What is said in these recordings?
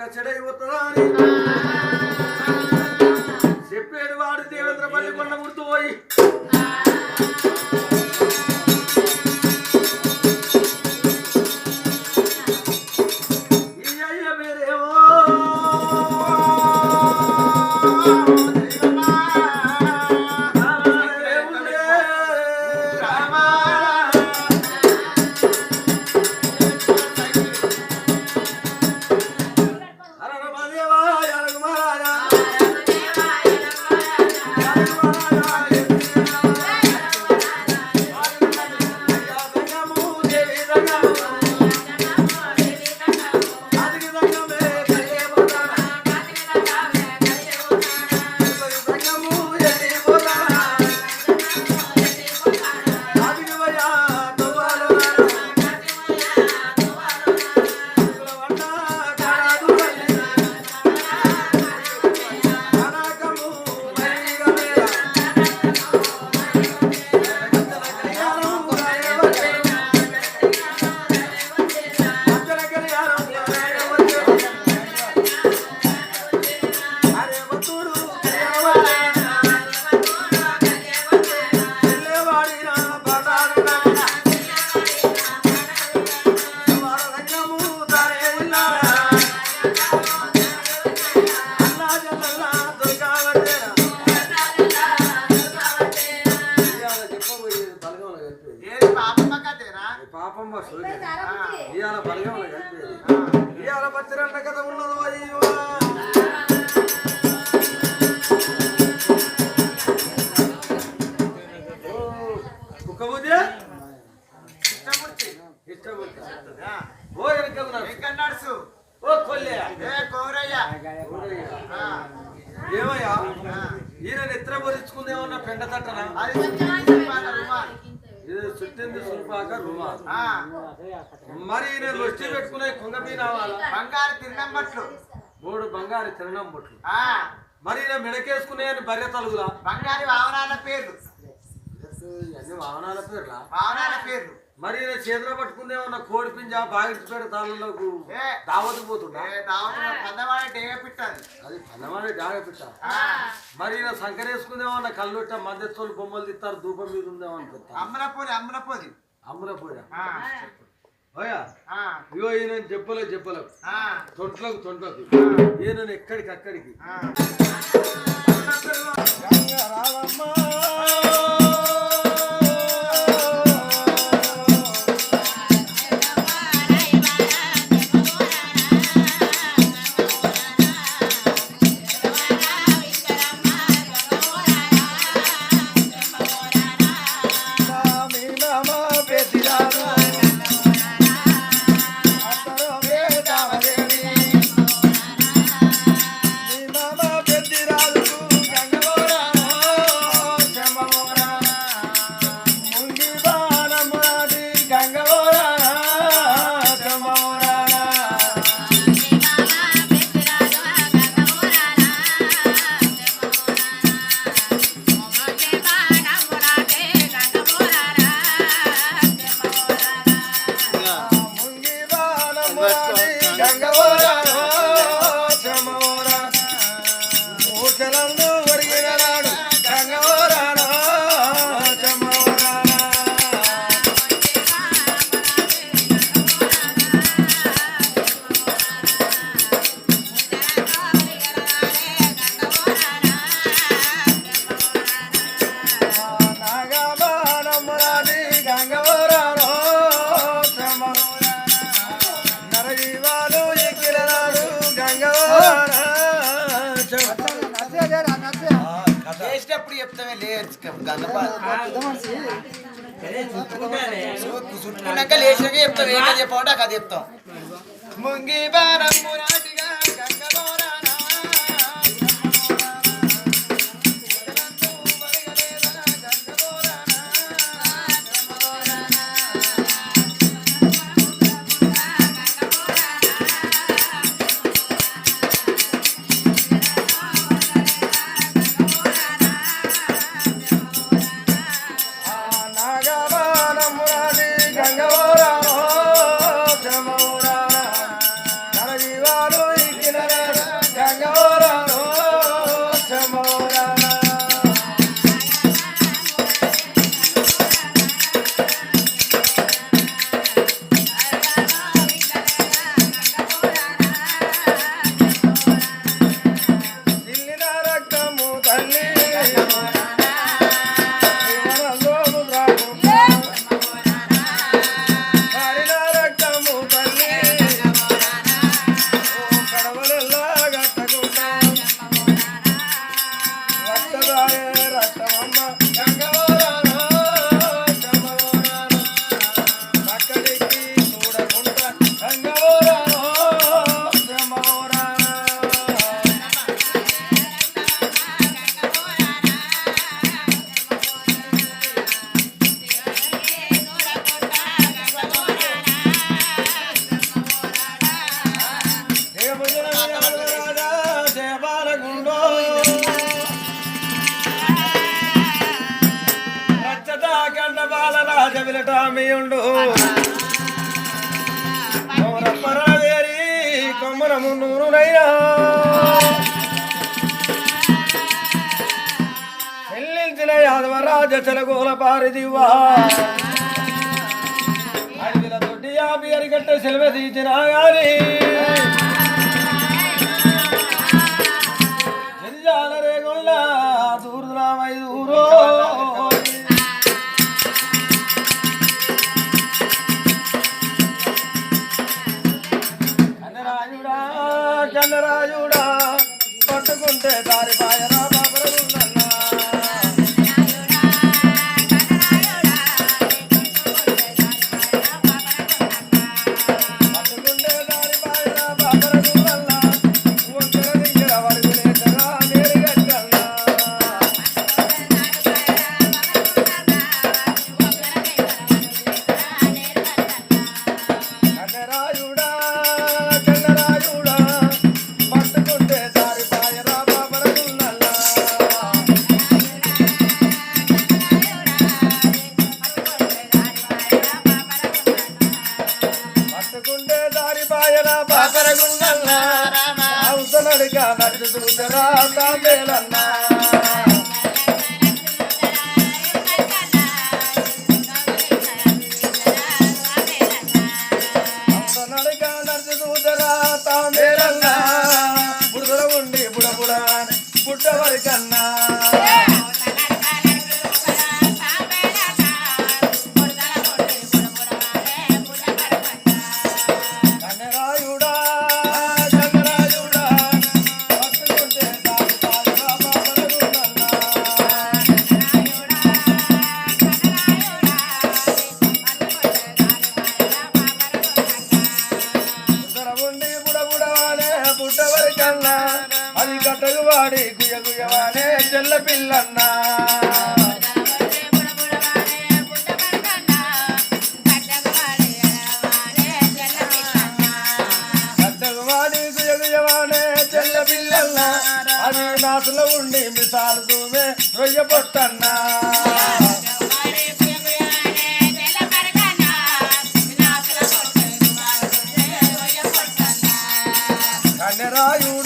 మంచి వస్తుంది అని ఇవాళ పచ్చిరన్న కథ ఉన్నదో అయ్యో. ఏమయ్యా. ఈయన నిద్ర పొరుచుకుందేమన్నా పెండ తట్టనా? ఇది చుట్టింది సుల్పాక రుమా. ఆ, మరి ఈయన లొచ్చి పెట్టుకునే కొంగపీ రావాలా? బంగారు తిరునంబట్లు. మూడు బంగారు తిరణం బొట్లు ఆ, మరి ఈయన మెడకేసుకునే బర్రె తలుగులా? బంగారు వాహనాల పేర్లు. అన్ని వాహనాల పేర్లా? వాహనాల పేర్లు. మరి చేతిలో పట్టుకుందేమన్నా కోడి పింజ బాగిడిచిపేట తాళ్ళకు ఏ. దావతు పోతుండా పందవాడ డేగ పిట్టది అది. పన్నమానే జాగ పెట్ట. ఆ, మరి ఈయన సంకరేసుకుందేమన్నా కళ్ళుట్ట మధ్యస్థులు బొమ్మలు తిత్తారు ధూపం మీద ఉందేమో అనిపిస్తా అమ్మలపోది అమ్మలపోది అమ్ములపోయా ఆ, ఓయా ఆ, ఇగో ఈయన చెప్పలే చెప్పలేదు ఆ, తొంట్లకు తొంట్లకు. ఈయన ఎక్కడికి అక్కడికి? చెప్తామే లేదు చుట్టుకున్నాక లేచినాక చెప్తాం ఏం చెప్పమంటే అది చెప్తాం ముంగి బారం మురాటిగా రాజవిలటామియుండు కొమరమ్మరాదేరి కొమరము నూరునైనా చెల్లించిన యాదవరాజ చెలగోల పారిదివా అడిగిన దొడ్డి యాభై అరికట్టే సెలవు తీసినా కానీ గిరిజాల రేగొల్ల దూరురామై దూరో కన్నరాజుడా కన్నరాజుడా పట్టుకుంటే దారి పాయరా నారాయణ పాయరా బాబరగుందన్నా అవసరడిగా నడుచుతురా తాంబేలన్నా. అవసరడిగా నడుచుతురా అది వాడి గుయ గుయవానే చెల్ల పిల్లన్నా. చెల్ల పిల్లన్నా. అది నాసులో ఉండి మిసాలు తూమే రొయ్య పొట్టన్నా. కన్నెరాయు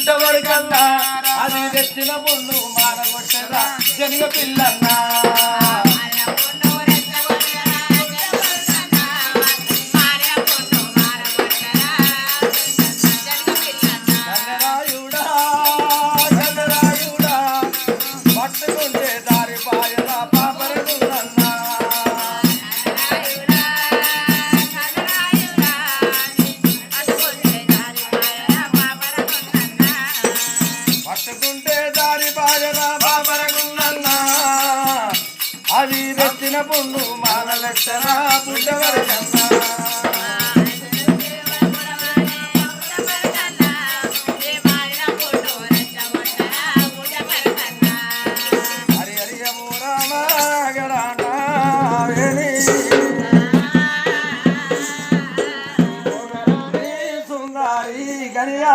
రెచ్చగొట్టెరా పుట్టవరి కన్నా అది తెచ్చిన పుండు మానగొట్టెరా జనిగ పిల్లన్నా. రామ గరాట వేణి. సుందరి గనియా